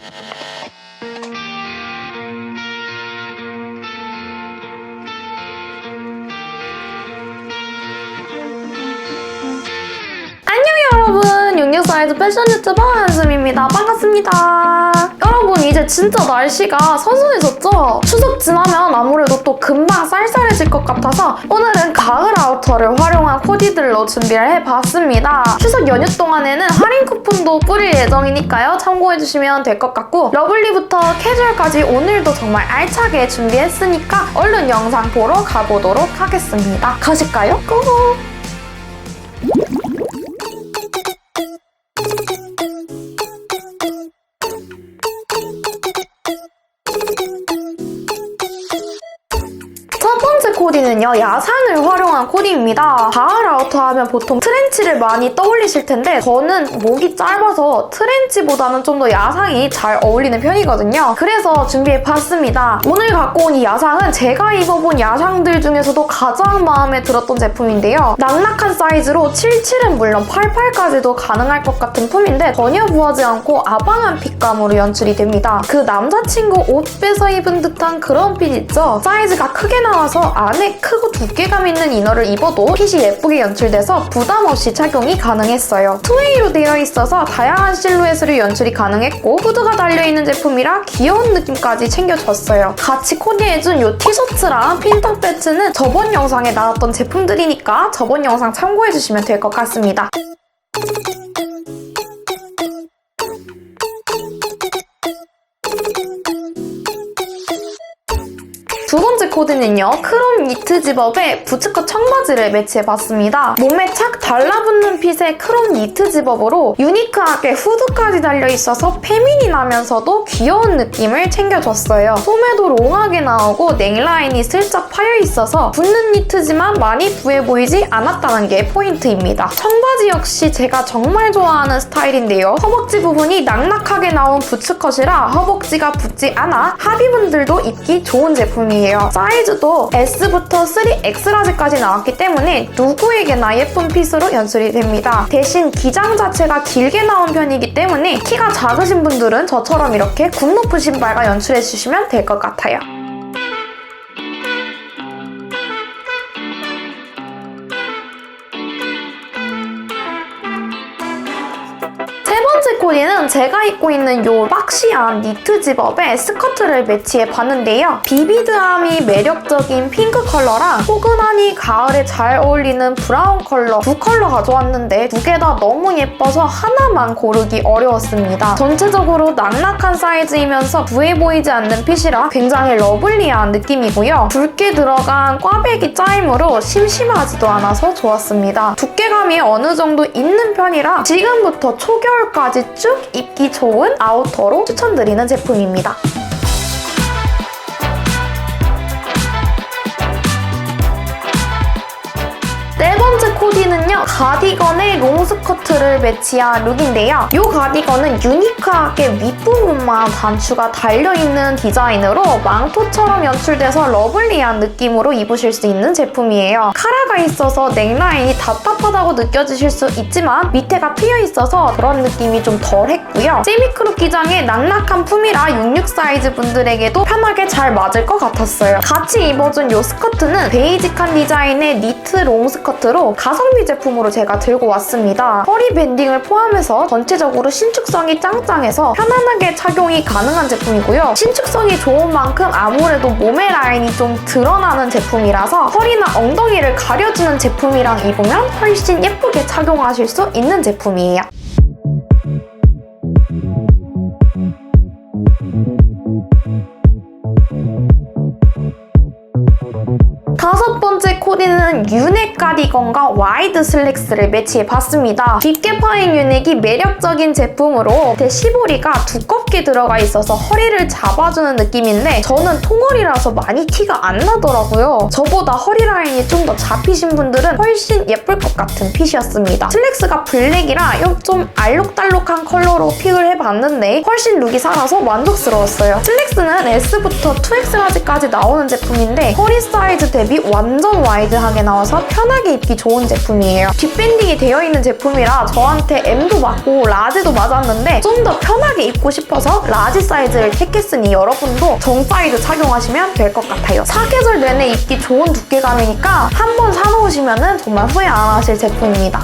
Thank you. 여러분 육육 사이즈 패션 유튜버 한수미입니다 반갑습니다 여러분 이제 진짜 날씨가 선선해졌죠? 추석 지나면 아무래도 또 금방 쌀쌀해질 것 같아서 오늘은 가을 아우터를 활용한 코디들로 준비를 해봤습니다 추석 연휴 동안에는 할인 쿠폰도 뿌릴 예정이니까요 참고해주시면 될 것 같고 러블리부터 캐주얼까지 오늘도 정말 알차게 준비했으니까 얼른 영상 보러 가보도록 하겠습니다 가실까요? 고고! 코디는요, 야상을 활용한 코디입니다. 아우터 하면 보통 트렌치를 많이 떠올리실 텐데, 저는 목이 짧아서 트렌치보다는 좀 더 야상이 잘 어울리는 편이거든요. 그래서 준비해봤습니다. 오늘 갖고 온 이 야상은 제가 입어본 야상들 중에서도 가장 마음에 들었던 제품인데요. 낙낙한 사이즈로 77은 물론 88까지도 가능할 것 같은 품인데, 전혀 부하지 않고 아방한 핏감으로 연출이 됩니다. 그 남자친구 옷 빼서 입은 듯한 그런 핏 있죠? 사이즈가 크게 나와서 안에 크고 두께감 있는 이너를 입어도 핏이 예쁘게 연출돼서 부담 없이 착용이 가능했어요. 투웨이로 되어 있어서 다양한 실루엣으로 연출이 가능했고 후드가 달려있는 제품이라 귀여운 느낌까지 챙겨줬어요. 같이 코디해준 이 티셔츠랑 핀턱 배츠는 저번 영상에 나왔던 제품들이니까 저번 영상 참고해주시면 될 것 같습니다. 두 번째 코디는요. 크롬 니트 집업에 부츠컷 청바지를 매치해봤습니다. 몸에 착 달라붙는 핏의 크롬 니트 집업으로 유니크하게 후드까지 달려있어서 페미닌하면서도 귀여운 느낌을 챙겨줬어요. 소매도 롱하게 나오고 넥라인이 슬쩍 파여있어서 붙는 니트지만 많이 부해 보이지 않았다는 게 포인트입니다. 청바지 역시 제가 정말 좋아하는 스타일인데요. 허벅지 부분이 낙낙하게 나온 부츠컷이라 허벅지가 붙지 않아 하비분들도 입기 좋은 제품이에요. 사이즈도 S부터 3X라지까지 나왔기 때문에 누구에게나 예쁜 핏으로 연출이 됩니다. 대신 기장 자체가 길게 나온 편이기 때문에 키가 작으신 분들은 저처럼 이렇게 굽 높은 신발과 연출해주시면 될 것 같아요. 세 번째 코디는 제가 입고 있는 요 박시한 니트 집업에 스커트를 매치해 봤는데요. 비비드함이 매력적인 핑크 컬러랑 포근하니 가을에 잘 어울리는 브라운 컬러 두 컬러 가져왔는데 두 개 다 너무 예뻐서 하나만 고르기 어려웠습니다. 전체적으로 낙낙한 사이즈이면서 부해 보이지 않는 핏이라 굉장히 러블리한 느낌이고요. 굵게 들어간 꽈배기 짜임으로 심심하지도 않아서 좋았습니다. 두께감이 어느 정도 있는 편이라 지금부터 초겨울까지 쭉 입기 좋은 아우터로 추천드리는 제품입니다. 코디는요 가디건에 롱스커트를 매치한 룩인데요. 이 가디건은 유니크하게 윗부분만 단추가 달려있는 디자인으로 망토처럼 연출돼서 러블리한 느낌으로 입으실 수 있는 제품이에요. 카라가 있어서 넥라인이 답답하다고 느껴지실 수 있지만 밑에가 트여있어서 그런 느낌이 좀 덜했고요. 세미크롭 기장의 낙낙한 품이라 66 사이즈 분들에게도 편하게 잘 맞을 것 같았어요. 같이 입어준 이 스커트는 베이직한 디자인의 니트 롱 스커트로 가 성비 제품으로 제가 들고 왔습니다. 허리 밴딩을 포함해서 전체적으로 신축성이 짱짱해서 편안하게 착용이 가능한 제품이고요. 신축성이 좋은 만큼 아무래도 몸의 라인이 좀 드러나는 제품이라서 허리나 엉덩이를 가려주는 제품이랑 입으면 훨씬 예쁘게 착용하실 수 있는 제품이에요. 코디는 유넥 가디건과 와이드 슬랙스를 매치해봤습니다. 깊게 파인 유넥이 매력적인 제품으로 대시보리가 두껍게 들어가 있어서 허리를 잡아주는 느낌인데 저는 통허리라서 많이 티가 안 나더라고요. 저보다 허리 라인이 좀 더 잡히신 분들은 훨씬 예쁠 것 같은 핏이었습니다. 슬랙스가 블랙이라 좀 알록달록한 컬러로 픽을 해봤는데 훨씬 룩이 살아서 만족스러웠어요. 슬랙스는 S부터 2X라지까지 나오는 제품인데 허리 사이즈 대비 완전 와이드 하게 나와서 편하게 입기 좋은 제품이에요. 뒷밴딩이 되어 있는 제품이라 저한테 M도 맞고 라지도 맞았는데 좀 더 편하게 입고 싶어서 라지 사이즈를 택했으니 여러분도 정 사이즈 착용하시면 될 것 같아요. 사계절 내내 입기 좋은 두께감이니까 한번 사놓으시면 정말 후회 안 하실 제품입니다.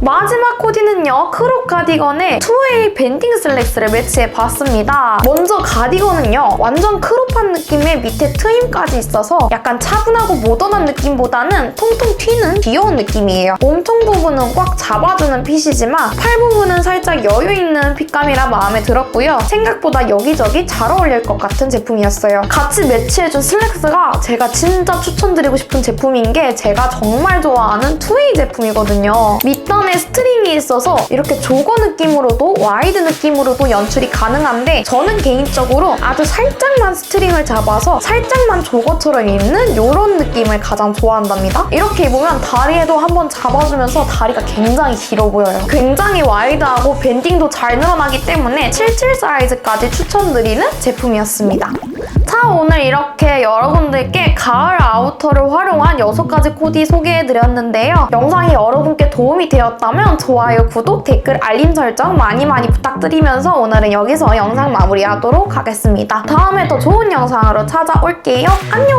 마지막 코디 는요 크롭 가디건에 투웨이 밴딩 슬랙스를 매치해 봤습니다. 먼저 가디건은요 완전 크롭한 느낌의 밑에 트임까지 있어서 약간 차분하고 모던한 느낌보다는 통통 튀는 귀여운 느낌이에요. 몸통 부분은 꽉 잡아주는 핏이지만 팔 부분은 살짝 여유 있는 핏감이라 마음에 들었고요. 생각보다 여기저기 잘 어울릴 것 같은 제품이었어요. 같이 매치해준 슬랙스가 제가 진짜 추천드리고 싶은 제품인 게 제가 정말 좋아하는 투웨이 제품이거든요. 밑단에 스트링이 있어서 이렇게 조거 느낌으로도 와이드 느낌으로도 연출이 가능한데 저는 개인적으로 아주 살짝만 스트링을 잡아서 살짝만 조거처럼 입는 이런 느낌을 가장 좋아한답니다. 이렇게 입으면 다리에도 한번 잡아주면서 다리가 굉장히 길어 보여요. 굉장히 와이드하고 밴딩도 잘 늘어나기 때문에 77 사이즈까지 추천드리는 제품이었습니다. 자 오늘 이렇게 여러분들께 가을 아우터를 활용한 6가지 코디 소개해드렸는데요. 영상이 여러분께 도움이 되었다면 좋아요, 구독, 댓글, 알림 설정 많이 많이 부탁드리면서 오늘은 여기서 영상 마무리하도록 하겠습니다. 다음에 더 좋은 영상으로 찾아올게요. 안녕!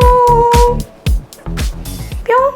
뿅!